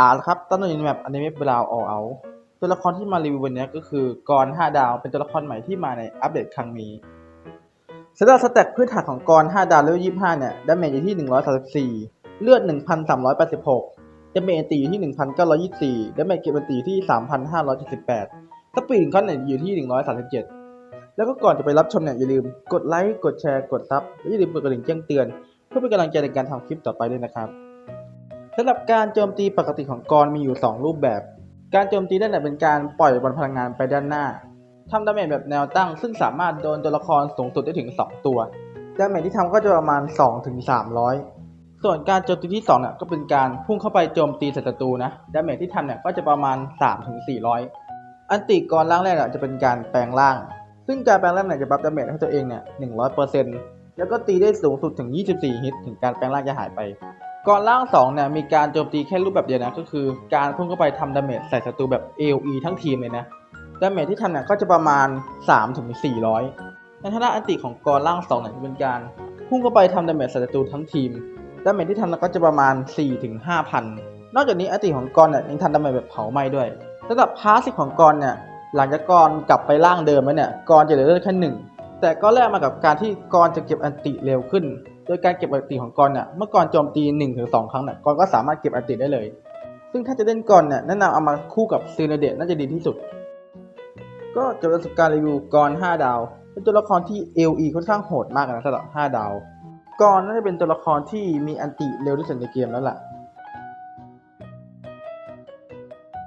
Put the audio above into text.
อ่าครับตอนนี้แบบอนิเมะบราวอเอาตัวละครที่มารีวิววันนี้ก็คือกร5ดาวเป็นตัวละครใหม่ที่มาในอัปเดตครั้งนี้สำหรับสแต็กพื้นฐานของกร5ดาวเลเวล25 เนี่ยดาเมจอยู่ที่ 134 เลือด 1,386ดาเมจตีอยู่ที่ 1,924ดาเมจเก็บอันตีอยู่ที่ 3,578สปีดของเขาเนี่ยอยู่ที่ 137 แล้วก็ก่อนจะไปรับชมเนี่ยอย่าลืมกดไลค์กดแชร์กดซับและอย่าลืมกดกระดิ่งแจ้งเตือน เพื่อเป็นกำลังใจในการทำคลิปต่อไปด้วยนะครับ สำหรับการโจมตีปกติของกรมีอยู่ 2 รูปแบบ การโจมตีด้านหนเป็นการปล่อยบอลพลังงานไปด้านหน้าทำดาเมจแบบแนวตั้ง ซึ่งสามารถโดนตัวละครสูงสุดได้ถึง 2 ตัวดาเมจที่ทำก็จะประมาณ 2-300ถึงส่วนการโจมตีที่2เนี่ยก็เป็นการพุ่งเข้าไปโจมตีศัตรูนะดาเมจที่ทำเนี่ยก็จะประมาณ 3-400ถึงอันติกรล่างแรกอะจะเป็นการแปลงร่าง ซึ่งการแปลงร่างเนี่ยจะบัฟดาเมจให้ตัวเองเนี่ย100%แล้วก็ตีได้สูงสุดถึง 24 ฮิตถึงการแปลงร่างจะหายไป ก่อนล่าง2เนี่ยมีการโจมตีแค่รูปแบบเดียวนะก็คือการพุ่งเข้าไปทำดาเมจใส่ศัตรูแบบ AOE ทั้งทีมเลยนะดาเมจที่ทำเนี่ยก็จะประมาณ 3-400 ในฐานะอันติของกรล่าง2เนี่ยจะเป็นการพุ่งเข้าไปทำดาเมจใส่ศัตรูทั้งทีมดาเมจที่ทำเนี่ยก็จะประมาณ 4-5,000 นอกจากนี้อันติของกรเนี่ยยังทำดาเมจแบบเผาไหม้ด้วยสำหรับพาสซีฟของกรเนี่ยหลังจากกรกลับไปร่างเดิมแล้วเนี่ยกรจะเหลือแค่หนึ่งแต่ก็แลกมากับการที่กรจะเก็บอันติเร็วขึ้น โดยการเก็บอันติของกรเนี่ยเมื่อกรโจมตี1นถึงสครั้งเนี่ยกรก็สามารถเก็บอันติได้เลย ซึ่งถ้าจะเล่นกรเนี่ยแนะนำเอามาคู่กับซีเนเดตน่าจะดีที่สุด ก็จบประสบการณ์รีวิวกร5ดาว เป็นตัวละครที่ LE ค่อนข้างโหดมากนะสำหรับ 5 ดาวกรน่าจะเป็นตัวละครที่มีอันติเร็วที่สุดในเกมแล้วล่ะ